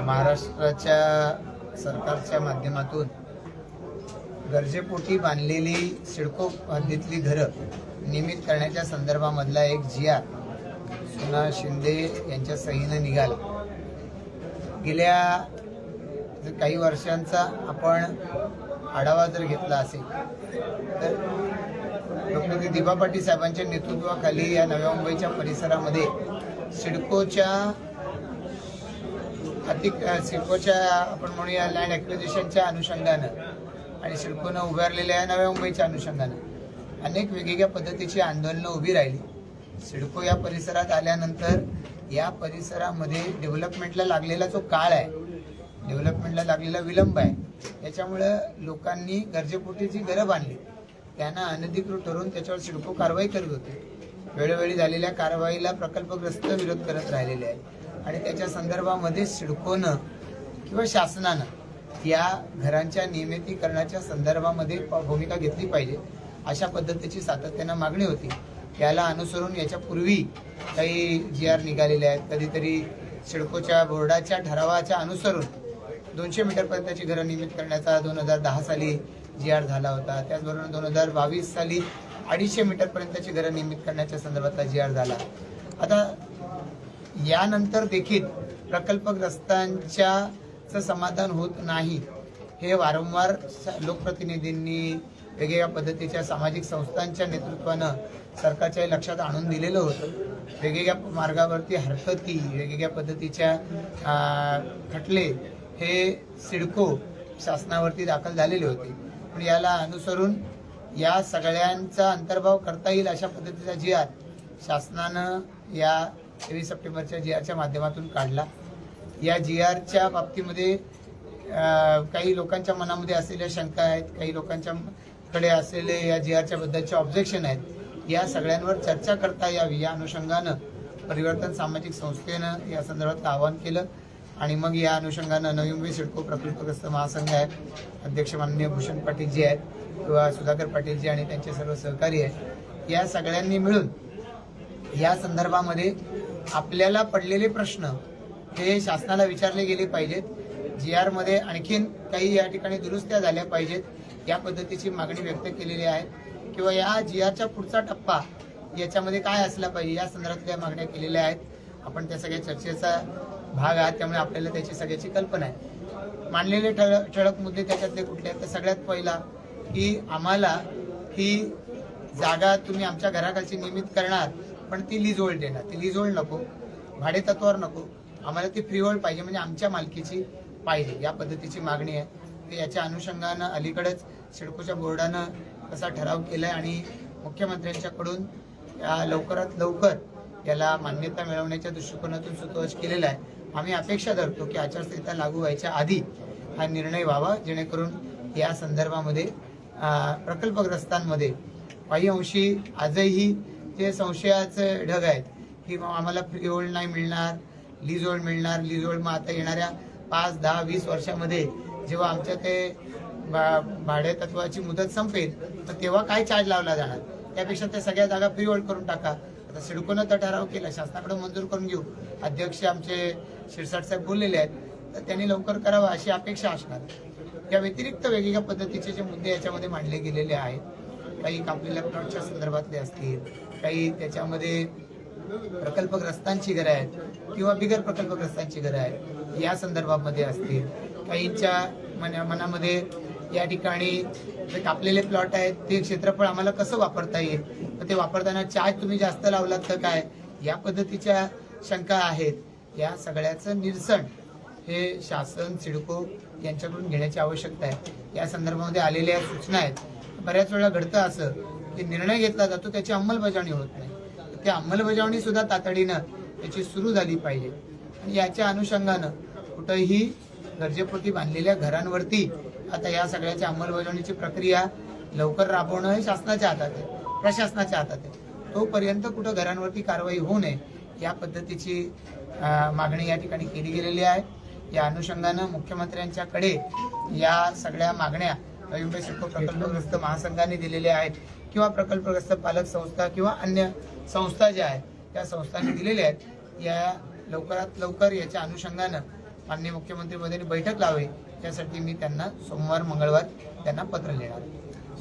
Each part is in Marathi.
महाराष्ट्राच्या सरकारच्या माध्यमातून गरजेपोटी बांधलेली सिडको हद्दीतली घरं नियमित करण्याच्या संदर्भामधला एक जी आर सुना शिंदे यांच्या सहीनं निघाला. गेल्या काही वर्षांचा आपण आढावा जर घेतला असेल तर डॉक्टर दिबा पाटील साहेबांच्या नेतृत्वाखाली या नव्या मुंबईच्या परिसरामध्ये सिडकोच्या अति सिडकोच्या आपण म्हणूया लँड ॲक्विजिशनच्या अनुषंगानं आणि सिडकोनं उभारलेल्या नव्या मुंबईच्या अनुषंगानं अनेक वेगवेगळ्या पद्धतीची आंदोलनं उभी राहिली. सिडको या परिसरात आल्यानंतर या परिसरामध्ये डेव्हलपमेंटला लागलेला जो काळ आहे डेव्हलपमेंटला लागलेला विलंब आहे त्याच्यामुळं लोकांनी गरजेपोटी जी घरं बांधली त्यांना अनधिकृत ठरवून त्याच्यावर सिडको कारवाई करत होते. वेळोवेळी झालेल्या कारवाईला प्रकल्पग्रस्त विरोध करत राहिलेले आहे आणि त्याच्या संदर्भामध्ये सिडकोनं किंवा शासनानं या घरांच्या नियमितीकरणाच्या संदर्भामध्ये प- भूमिका घेतली पाहिजे. अशा पद्धतीची सातत्यानं मागणी होती. याला अनुसरून याच्यापूर्वी काही जी आर निघालेले आहेत. कधीतरी सिडकोच्या बोर्डाच्या ठरावाच्या अनुसरून दोनशे मीटरपर्यंतची घरं नियमित करण्याचा दोन हजार दहा साली जी आर झाला होता. त्याचबरोबर दोन हजार बावीस साली अडीचशे मीटरपर्यंतची घरं नियमित करण्याच्या संदर्भातला जी आर झाला. आता यानंतर देखील प्रकल्पग्रस्तांच्याचं समाधान होत नाही. हे वारंवार स- लोकप्रतिनिधींनी वेगवेगळ्या पद्धतीच्या सामाजिक संस्थांच्या नेतृत्वानं सरकारच्या लक्षात आणून दिलेलं होतं. वेगवेगळ्या मार्गावरती हरकती वेगवेगळ्या पद्धतीच्या खटले हे सिडको शासनावरती दाखल झालेले होते. पण याला अनुसरून या सगळ्यांचा अंतर्भाव करता येईल अशा पद्धतीचा जी आर शासनानं या तेवीस सप्टेंबरच्या जी आरच्या माध्यमातून काढला. या जी आरच्या बाबतीमध्ये काही लोकांच्या मनामध्ये असलेल्या शंका आहेत काही लोकांच्या कडे असलेले या जी आरच्या बद्दलचे ऑब्जेक्शन आहेत. या सगळ्यांवर चर्चा करता यावी या अनुषंगानं परिवर्तन सामाजिक संस्थेनं या संदर्भातलं आवाहन केलं. आणि मग या अनुषंगानं नवी मुंबई सिडको प्रकल्पग्रस्त महासंघ आहे अध्यक्ष माननीय भूषण पाटील जी आहेत किंवा सुधाकर पाटीलजी आणि त्यांचे सर्व सहकारी आहेत. या सगळ्यांनी मिळून या संदर्भामध्ये आपल्याला पडलेले प्रश्न हे शासनाला विचारले गेले पाहिजेत. जी आरमध्ये आणखीन काही या ठिकाणी दुरुस्त्या झाल्या पाहिजेत या पद्धतीची मागणी व्यक्त केलेली आहे. किंवा या जी आरच्या पुढचा टप्पा याच्यामध्ये काय असला पाहिजे या संदर्भातल्या मागण्या केलेल्या आहेत. आपण त्या सगळ्या चर्चेचा भाग आहात त्यामुळे आपल्याला त्याची सगळ्याची कल्पना आहे. मांडलेले ठळक ठळक मुद्दे त्याच्यातले कुठले आहेत? तर सगळ्यात पहिला की आम्हाला ही जागा तुम्ही आमच्या घराखालची नियमित करणार पण ती लीज देणार ती लीज होल्ड नको भाडे तत्वावर नको. आम्हाला ती फ्रीहोल्ड पाहिजे म्हणजे आमच्या मालकीची पाहिजे या पद्धतीची मागणी आहे. ते याच्या अनुषंगानं अलीकडेच सिडकोच्या बोर्डानं तसा ठराव केलाय आणि मुख्यमंत्र्यांच्याकडून या लवकरात लवकर याला मान्यता मिळवण्याच्या दृष्टिकोनातून सुतोष केलेला आहे. आम्ही अपेक्षा धरतो की आचारसंहिता लागू व्हायच्या आधी हा निर्णय व्हावा जेणेकरून या संदर्भामध्ये प्रकल्पग्रस्तांमध्ये काही अंशी आजही जे संशयाचे ढग आहेत की आम्हाला फ्री होल्ड नाही मिळणार लीज होल्ड मिळणार लीज होल्ड मग आता येणाऱ्या पाच दहा वीस वर्षामध्ये जेव्हा आमच्या ते भा- भाडे तत्वाची मुदत संपेल तर तेव्हा काय चार्ज लावला जाणार? त्यापेक्षा त्या सगळ्या जागा फ्री होल्ड करून टाका. आता सिडकोनं तर ठराव केला शासनाकडे मंजूर करून घेऊ. अध्यक्ष आमचे शिरसाट साहेब बोललेले आहेत तर त्यांनी लवकर करावं अशी अपेक्षा असणार. या व्यतिरिक्त वेगवेगळ्या पद्धतीचे जे मुद्दे याच्यामध्ये मांडले गेलेले आहेत काही कापलेल्या प्लॉटच्या संदर्भातले असतील काही त्याच्यामध्ये प्रकल्पग्रस्तांची घरं आहेत किंवा बिगर प्रकल्पग्रस्तांची घरं आहेत या संदर्भामध्ये असतील. काहींच्या मना मनामध्ये या ठिकाणी जे कापलेले प्लॉट आहेत ते क्षेत्रफळ आम्हाला कसं वापरता येईल? मग ते वापरताना चार्ज तुम्ही जास्त लावलात तर काय? या पद्धतीच्या शंका आहेत. या सगळ्याचं निरसन हे शासन सिडको यांच्याकडून घेण्याची आवश्यकता आहे. या संदर्भामध्ये आलेल्या सूचना आहेत. बऱ्याच वेळा घडतं असं की निर्णय घेतला जातो त्याची अंमलबजावणी होत नाही. त्या अंमलबजावणी सुद्धा तातडीनं त्याची सुरू झाली पाहिजे. आणि याच्या अनुषंगानं कुठंही गरजेपोटी बांधलेल्या घरांवरती आता या सगळ्याच्या अंमलबजावणीची प्रक्रिया लवकर राबवणं हे शासनाच्या हातात आहे प्रशासनाच्या हातात आहे. तोपर्यंत कुठं घरांवरती कारवाई होऊ नये या पद्धतीची मागणी या ठिकाणी केली गेलेली आहे. या अनुषंगानं मुख्यमंत्र्यांच्याकडे या सगळ्या मागण्या मुंबई सिडको प्रकल्पग्रस्त महासंघाने दिलेल्या आहेत. किंवा प्रकल्पग्रस्त पालक संस्था किंवा अन्य संस्था ज्या आहेत त्या संस्थांनी दिलेल्या आहेत या लवकरात लवकर याच्या अनुषंगानं माननीय मुख्यमंत्री मोदींनी बैठक लावे त्यासाठी मी त्यांना सोमवार मंगळवार त्यांना पत्र लिहिणार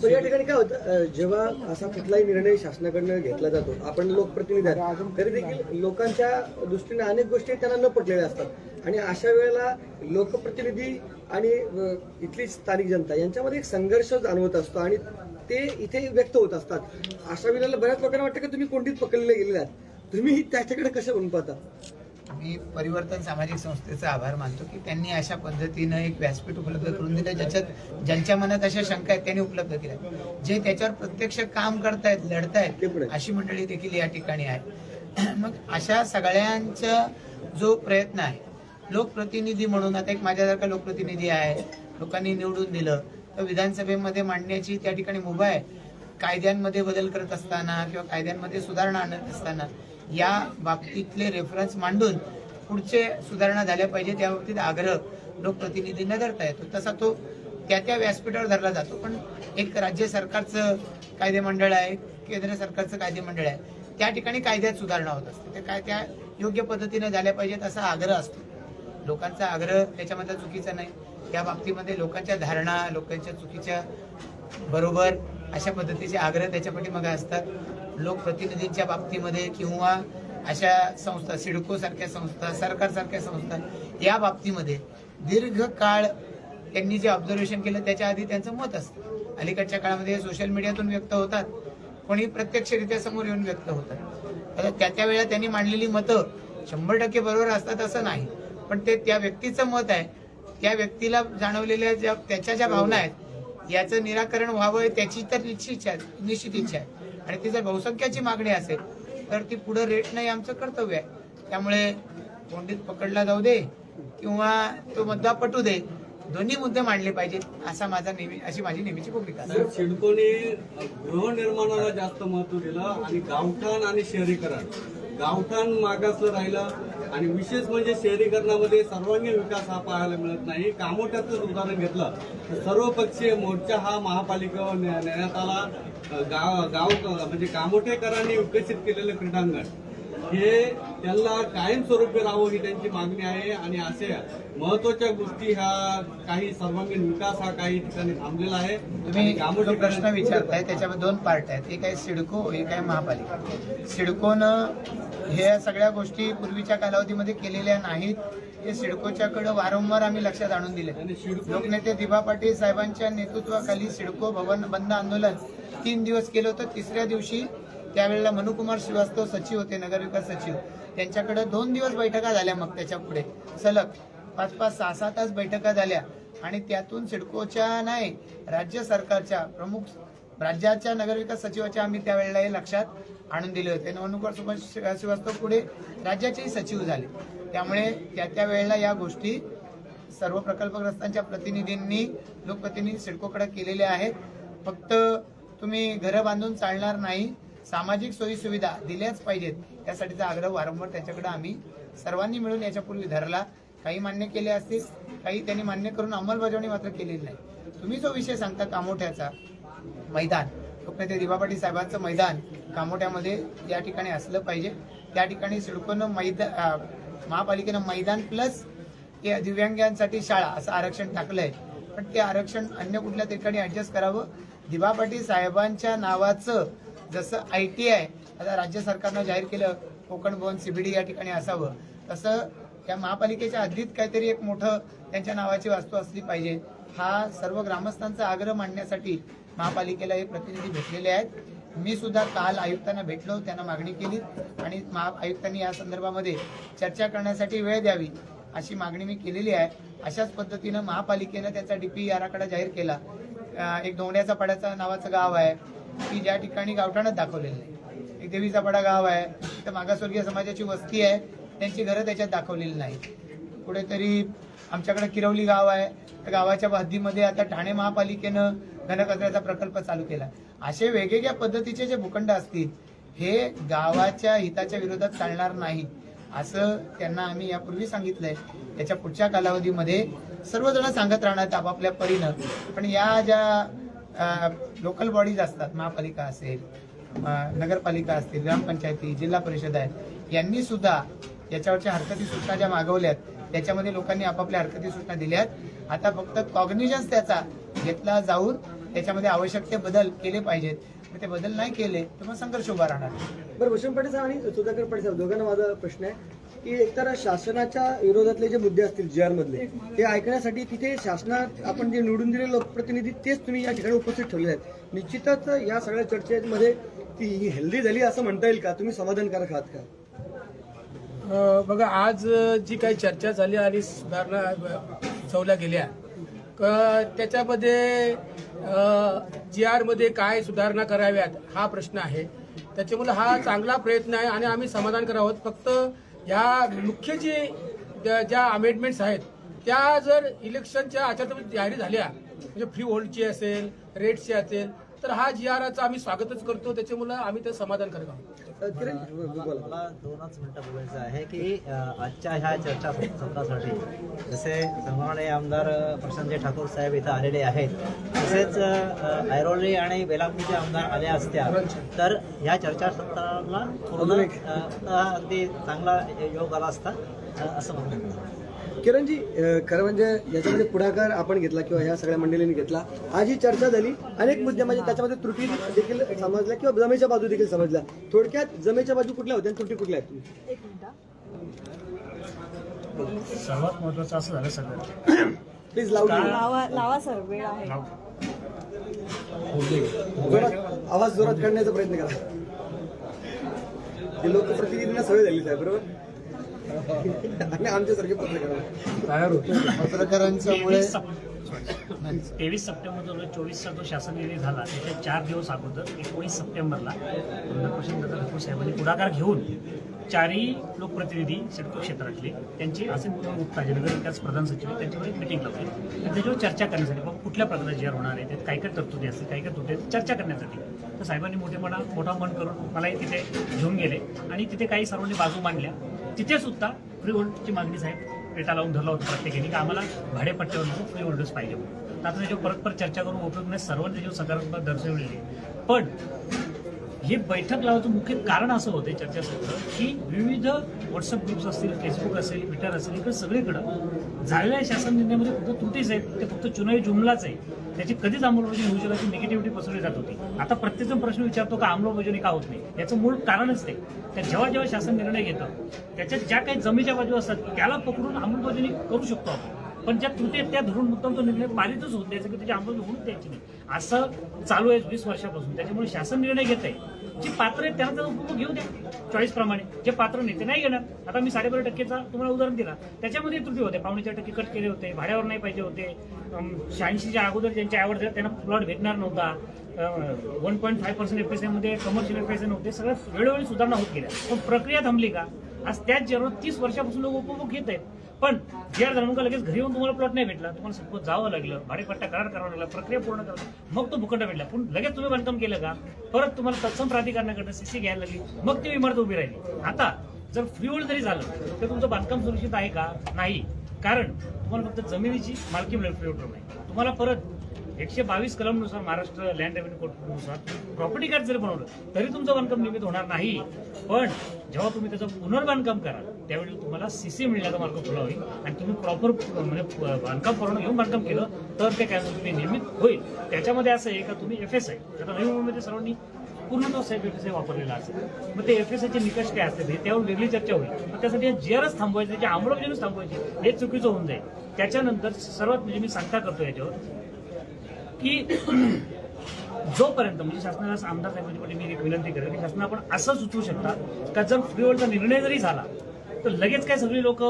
पण या ठिकाणी काय होतं जेव्हा असा कुठलाही निर्णय शासनाकडनं घेतला जातो आपण लोकप्रतिनिधी तरी देखील लोकांच्या दृष्टीने अनेक गोष्टी त्यांना न पटलेल्या असतात. आणि अशा वेळेला लोकप्रतिनिधी आणि इथली स्थानिक जनता यांच्यामध्ये एक संघर्ष जाणवत असतो आणि ते इथे व्यक्त होत असतात. अशा वेळेला बऱ्याच लोकांना वाटतं की तुम्ही कोणतीच पकडले गेलेले आहात. तुम्ही त्याच्याकडे कसं म्हणून पाहता? मी परिवर्तन सामाजिक संस्थेचा आभार मानतो की त्यांनी अशा पद्धतीनं एक व्यासपीठ उपलब्ध करून दिलं ज्याच्यात ज्यांच्या मनात अशा शंका आहेत त्यांनी उपलब्ध केल्या. जे त्याच्यावर प्रत्यक्ष काम करतायत लढतायत. अशी मंडळी देखील या ठिकाणी आहे मग अशा सगळ्यांचा जो प्रयत्न आहे लोकप्रतिनिधी म्हणून आता एक माझ्यासारखा लोकप्रतिनिधी आहे लोकांनी निवडून दिलं तर विधानसभेमध्ये मांडण्याची त्या ठिकाणी मुभा आहे. कायद्यांमध्ये बदल करत असताना किंवा कायद्यांमध्ये सुधारणा आणत असताना या बाबतीतले रेफरन्स मांडून पुढचे सुधारणा झाल्या पाहिजे त्या बाबतीत आग्रह लोकप्रतिनिधींना धरता येतो. तसा तो त्या त्या व्यासपीठावर धरला जातो. पण एक राज्य सरकारचं कायदे मंडळ आहे केंद्र सरकारचं कायदे मंडळ आहे त्या ठिकाणी कायद्यात सुधारणा होत असते. त्या काय त्या योग्य पद्धतीने झाल्या पाहिजेत असा आग्रह असतो. लोकांचा आग्रह त्याच्यामध्ये चुकीचा नाही. या बाबतीमध्ये लोकांच्या धारणा लोकांच्या चुकीच्या बरोबर अशा पद्धतीचे आग्रह त्याच्यापाठी मग असतात. लोकप्रतिनिधींच्या बाबतीमध्ये किंवा अशा संस्था सिडको सारख्या संस्था सरकारसारख्या संस्था या बाबतीमध्ये दीर्घ काळ त्यांनी जे ऑब्झर्वेशन केलं त्याच्या आधी त्यांचं मत असतं. अलीकडच्या काळामध्ये सोशल मीडियातून व्यक्त होतात. कोणी प्रत्यक्षरित्या समोर येऊन व्यक्त होतात. आता त्या त्या वेळा त्यांनी मांडलेली मतं शंभर टक्के बरोबर असतात असं नाही. पण ते त्या व्यक्तीचं मत आहे. त्या व्यक्तीला जाणवलेल्या ज्या त्याच्या ज्या भावना आहेत याचं निराकरण व्हावं त्याची तर निश्चित इच्छा आहे निश्चित इच्छा आहे. आणि ती जर बहुसंख्याची मागणी असेल तर ती पुढे रेट नाही आमचं कर्तव्य आहे. त्यामुळे कोंडीत पकडला जाऊ दे किंवा तो मुद्दा पटू दे. दोन्ही मुद्दे मांडले पाहिजेत असा माझा नेहमी अशी माझी नेहमीची भूमिका सिडकोने गृहनिर्माणाला जास्त महत्त्व दिलं आणि गावठाण आणि शहरीकरण. गावठाण मागासलं राहिलं आणि विशेष म्हणजे शहरीकरणामध्ये सर्वांगीण विकास हा पाहायला मिळत नाही. कामोट्याचं उदाहरण घेतलं तर सर्वपक्षीय मोर्चा हा महापालिकेवर नेण्यात आला. गाव गाव म्हणजे कामोठेकरांनी विकसित केलेलं क्रीडांगण. हे त्यांना कायमस्वरूपी राहावं ही त्यांची मागणी आहे आणि असे महत्त्वाच्या गोष्टी ह्या काही सर्वांगीण विकास हा काही ठिकाणी थांबलेला आहे. तुम्ही जो प्रश्न विचारताय त्याच्यामध्ये दोन पार्ट आहेत. एक आहे सिडको एक आहे महापालिका. सिडकोनं हे सगळ्या गोष्टी पूर्वीच्या कालावधीमध्ये केलेल्या नाहीत. हे सिडकोच्याकडे वारंवार आम्ही लक्षात आणून दिले लोकनेते दिबा पाटील साहेबांच्या नेतृत्वाखाली सिडको भवन बंद आंदोलन तीन दिवस केलं होतं. तिसऱ्या दिवशी त्यावेळेला मनुकुमार श्रीवास्तव सचिव होते नगरविकास सचिव. त्यांच्याकडे दोन दिवस बैठका झाल्या मग त्याच्या पुढे. सलग पाच पाच सहा सहा तास बैठका झाल्या. आणि त्यातून सिडकोच्या नाही राज्य सरकारच्या प्रमुख राज्याच्या नगरविकास सचिवाच्या आम्ही त्यावेळेला हे लक्षात आणून दिले होते. मनुकुमार सुभाष श्रीवास्तव पुढे राज्याचेही सचिव झाले. त्यामुळे त्या त्या वेळेला या गोष्टी सर्व प्रकल्पग्रस्तांच्या प्रतिनिधींनी लोकप्रतिनिधी सिडकोकडे केलेल्या आहेत. फक्त तुम्ही घरं बांधून चालणार नाही सामाजिक सोयी सुविधा दिल्याच पाहिजेत. त्यासाठीचा आग्रह वारंवार त्याच्याकडे आम्ही सर्वांनी मिळून याच्यापूर्वी धरला. काही मान्य केले असतील काही त्यांनी मान्य करून अंमलबजावणी मात्र केलेली नाही. तुम्ही जो विषय सांगता कामोठ्याचा मैदान लोकनेते दिवा पाटील साहेबांचं मैदान कामोठ्यामध्ये या ठिकाणी असलं पाहिजे. त्या ठिकाणी सिडकोनं मैदान महापालिकेनं मैदान प्लस दिव्यांगांसाठी शाळा असं आरक्षण टाकलंय. पण ते आरक्षण अन्य कुठल्या ठिकाणी ऍडजस्ट करावं? दिवापाटी साहेबांच्या नावाचं जसं आय टी आय आता राज्य सरकारनं जाहीर केलं कोकण भवन सीबीडी या ठिकाणी असावं. तसं या महापालिकेच्या हद्दीत काहीतरी एक मोठं त्यांच्या नावाची वास्तू असली पाहिजे. हा सर्व ग्रामस्थांचा आग्रह मांडण्यासाठी महापालिकेला हे प्रतिनिधी भेटलेले आहेत. मी सुद्धा काल आयुक्तांना भेटलो त्यांना मागणी केली आणि महा आयुक्तांनी या संदर्भामध्ये चर्चा करण्यासाठी वेळ द्यावी अशी मागणी मी केलेली आहे. अशाच पद्धतीनं महापालिकेनं त्याचा डीपी आराखडा जाहीर केला. एक धोंड्याचा पड्याचा नावाचं गाव आहे. की ज्या ठिकाणी गावठाणच दाखवलेलं नाही. एक देवीचा बडा गाव आहे तिथं मागासवर्गीय समाजाची वस्ती आहे त्यांची घरं त्याच्यात दाखवलेली नाही कुठेतरी आमच्याकडे किरवली गाव आहे त्या गावाच्या हद्दीमध्ये आता ठाणे महापालिकेनं घनकचऱ्याचा प्रकल्प चालू केला. असे वेगवेगळ्या पद्धतीचे जे भूखंड असतील हे गावाच्या हिताच्या विरोधात चालणार नाही असं त्यांना आम्ही यापूर्वी सांगितलंय. त्याच्या पुढच्या कालावधीमध्ये सर्वजण सांगत राहणार आपापल्या परीनं. पण या ज्या लोकल बॉडीज असतात. महापालिका असेल नगरपालिका असतील ग्रामपंचायती जिल्हा परिषद आहेत यांनी सुद्धा याच्यावरच्या हरकती सूचना ज्या मागवल्यात त्याच्यामध्ये लोकांनी आपापल्या हरकती सूचना दिल्या आहेत आता फक्त कॉग्निशन्स त्याचा घेतला जाऊन त्याच्यामध्ये आवश्यक ते बदल केले पाहिजेत. मग ते बदल नाही केले तर मग संघर्ष उभा राहणार. बरं भूषण पाटील साहेब आणि सुधाकर पाटील साहेब दोघांना माझा प्रश्न आहे. की एकतर शासनाच्या विरोधातले जे मुद्दे असतील जी आर मधले ते ऐकण्यासाठी तिथे शासनात आपण जे निवडून दिलेले लोकप्रतिनिधी तेच तुम्ही या ठिकाणी उपस्थित ठेवले आहेत. निश्चितच या सगळ्या चर्चेमध्ये ती हेल्दी झाली असं म्हणता येईल का? तुम्ही समाधानकारक आहात का? बघा आज जी काही चर्चा झाली आणि सुधारणा अ, सुचवल्या गेल्या क- त्याच्यामध्ये जी आरमध्ये काय सुधारणा कराव्यात हा प्रश्न आहे. त्याच्यामुळे हा चांगला प्रयत्न आहे आणि आम्ही समाधान करावं फक्त ह्या मुख्य जे ज्या- ज्या अमेंडमेंट्स आहेत त्या जर इलेक्शनच्या आचारसंहिता जाहीर झाल्या म्हणजे फ्री होल्डची असेल रेटची असेल तर हा जी आर आचा आम्ही स्वागतच करतो. त्याच्यामुळे आम्ही ते समाधान करत आहोत. किरण मला दोनच मिनिटं बोलायचं आहे की आजच्या ह्या चर्चा सत्रासाठी जसे संगमणे आमदार प्रशांतजी ठाकूर साहेब इथं आलेले आहेत तसेच ऐरोली आणि बेलापूरचे आमदार आले असत्या तर ह्या चर्चासत्राला पूर्ण अगदी चांगला योग आला असता असं म्हणतो किरणजी खरं म्हणजे याच्यामध्ये पुढाकार आपण घेतला किंवा ह्या सगळ्या मंडळींनी घेतला आज ही चर्चा झाली. अनेक मुद्दे म्हणजे त्याच्यामध्ये त्रुटी देखील समजल्या किंवा जमेच्या बाजू देखील समजल्या. थोडक्यात जमेच्या बाजू कुठल्या होत्या आणि त्रुटी कुठल्या आहेत तुम्ही? सर्वात महत्वाचं असं झालं सगळं प्लीज लावा लावा सर वेळ आहे. आवाज जोरात काढण्याचा प्रयत्न करा. हे लोकप्रतिनिधींना सवय झाली साहेब बरोबर? आणि आमच्यासारखे पत्रकार पत्रकारांच्या मुळे तेवीस सप्टेंबर दोन चोवीसचा जो शासन निर्णय झाला त्याच्या चार दिवस अगोदर एकोणीस सप्टेंबरला पंतप्रधान दादा ठाकूर साहेबांनी पुढाकार घेऊन चारही लोकप्रतिनिधी सिडको क्षेत्रातले त्यांची असे मुक्ता जे नगर विकास प्रधान सचिव आहेत, त्यांच्यावर एक मिटिंग लावली. आणि त्याच्यावर चर्चा करण्यासाठी बाबा कुठल्या प्रकारचा जी होणार आहे त्यात काय काय तरतुदी असतील काय काय तुटे चर्चा करण्यासाठी. तर साहेबांनी मोठेपणा मोठा मन करून मलाही तिथे घेऊन गेले आणि तिथे काही सर्वांनी बाजू मांडल्या. तिथे सुद्धा फ्री होल्डची मागणी साहेब पेटा लावून धरला होता प्रत्येकाने. की आम्हाला भाडेपट्ट्यावर फ्री होल्डर्स पाहिजे म्हणून तर आता त्याच्यावर परत परत चर्चा करून उपयोग नाही सर्वांनी त्याच्यावर सकारात्मक दर्शवलेली पण हे बैठक लावायचं मुख्य कारण असं होतं चर्चासत्र की विविध व्हॉट्सअप ग्रुप्स असतील फेसबुक असेल ट्विटर असेल इकडे सगळीकडं झालेल्या शासन निर्णयामध्ये फक्त त्रुटीच आहेत. ते फक्त चुनावी जुमलाच आहे त्याची कधीच अंमलबजावणी होऊ शकत निगेटिव्हिटी पसरली जात होती. आता प्रत्येकजण प्रश्न विचारतो का अंमलबजावणी का होत नाही? याचं मूळ कारणच ते. तर जेव्हा जेव्हा शासन निर्णय घेतं त्याच्यात ज्या काही जमीच्या बाजू असतात त्याला पकडून अंमलबजावणी करू शकतो आपण. पण ज्या त्रुटी आहेत त्या धरून मुद्दाम तो निर्णय पारितच होत द्यायचा की त्याची अंमलबजावणी होऊन द्यायची नाही. असं चालू आहे वीस वर्षापासून. त्याच्यामुळे शासन निर्णय घेत आहे जे पात्र आहेत त्यांना त्याचा उपभोग घेऊ द्या. चॉईस प्रमाणे. जे पात्र नाही ते नाही घेणार आता मी साडेबारा टक्केचा तुम्हाला उदाहरण दिला. त्याच्यामध्ये त्रुटी होते पावणे चार टक्के कट केले होते भाड्यावर नाही पाहिजे होते. शहाऐंशीच्या अगोदर ज्यांच्या आवड त्यांना प्लॉट भेटणार नव्हता. One point five percent F S एमध्ये कमर्शियल एफ एस नव्हते. सगळ्या वेळोवेळी सुधारणा होत गेल्या. पण प्रक्रिया थांबली का? आज त्याच जेव्हा तीस वर्षापासून लोक उपभोग घेत आहेत. पण जी आर धरून का लगेच घरी येऊन तुम्हाला प्लॉट नाही भेटला. तुम्हाला सपोज जावं लागलं. भाडेपट्टा करार करावा लागला. प्रक्रिया पूर्ण करा मग तो भूखंड भेटला. पण लगेच तुम्ही बांधकाम केलं का? परत तुम्हाला तत्सम प्राधिकरणाकडनं सीसी घ्यायला लागली. मग ती इमारत उभी राहिली. आता जर फ्री होल्ड जरी झालं तर तुमचं बांधकाम सुरक्षित आहे का? नाही. कारण तुम्हाला फक्त जमिनीची मालकी मिळेल फ्री होल्डर नाही तुम्हाला परत एकशे बावीस कलमनुसार महाराष्ट्र लँड रेव्हेन्यू कोर्टनुसार प्रॉपर्टी कार्ड जरी बनवलं तरी तुमचं बांधकाम नियमित होणार नाही. पण जेव्हा तुम्ही त्याचं पुनर्बांधकाम कराल त्यावेळी तुम्हाला सीसी मिळण्याचा मार्ग खुला होईल. आणि तुम्ही प्रॉपर म्हणजे बांधकाम करून घेऊन बांधकाम केलं तर ते काय तुम्ही नियमित होईल. त्याच्यामध्ये असं आहे का तुम्ही एफ एस आय आता नवी मुंबईमध्ये सर्वांनी पूर्ण तो साहेब एफ एस आय वापरलेला असेल. मग ते एफ एस आयचे निकष काय असतात हे त्यावर वेगळी चर्चा होईल. मग त्यासाठी जी आर एस थांबवायची त्याची अंमलबजावणीच थांबवायची हे चुकीचं होऊन जाईल. त्याच्यानंतर सर्वात म्हणजे मी सांगता करतो याच्यावर की जोपर्यंत म्हणजे शासनाला आमदार साहेबांची मी एक विनंती करेल की शासना आपण असं सुचवू शकता का जर फ्री निर्णय जरी झाला तर लगेच काय सगळी लोक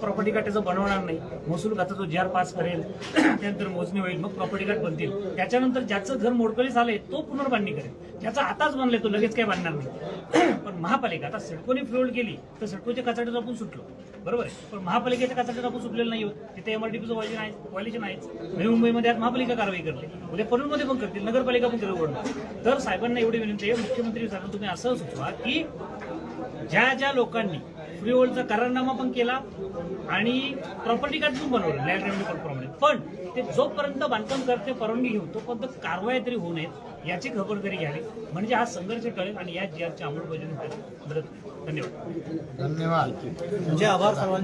प्रॉपर्टी कार्ड त्याचं बनवणार नाही. महसूल खाता तो जी आर पास करेल त्यानंतर मोजणी होईल मग प्रॉपर्टी कार्ड बनतील. त्याच्यानंतर ज्याचं घर मोडकळीस झालंय तो पुनर्बांधणी करेल. ज्याचा आताच बनलाय तो लगेच काय बांधणार नाही. पण महापालिका आता सिडकोने फ्लोड केली तर सिडकोच्या कचाट्यात आपण सुटलो. बरोबर आहे? पण महापालिकेच्या कचाट्यात आपण सुटलेलं नाही होत तिथे एमआरडीपीचं व्हायचे नाही व्हायचे नाहीच नवी मुंबईमध्ये आज महापालिका कारवाई करते. उद्या पनवेलमध्ये पण करतील नगरपालिका पण करणार तर साहेबांना एवढी विनंती आहे मुख्यमंत्री साहेब तुम्ही असं सुचवा की ज्या ज्या लोकांनी फ्री होल्डचा करारनामा पण केला आणि प्रॉपर्टी कार्ड पण बनवलं लँड रेव्हेन्यू कोर्टप्रमाणे पण ते जोपर्यंत बांधकाम करते परवानगी घेऊन तोपर्यंत कारवाई तरी होऊ नयेत याची खबरदारी घ्यावी. म्हणजे हा संघर्ष टळेल आणि या जी आरची अंमलबजावणी मदत. धन्यवाद. धन्यवाद. तुमचे आभार सर्वांचे.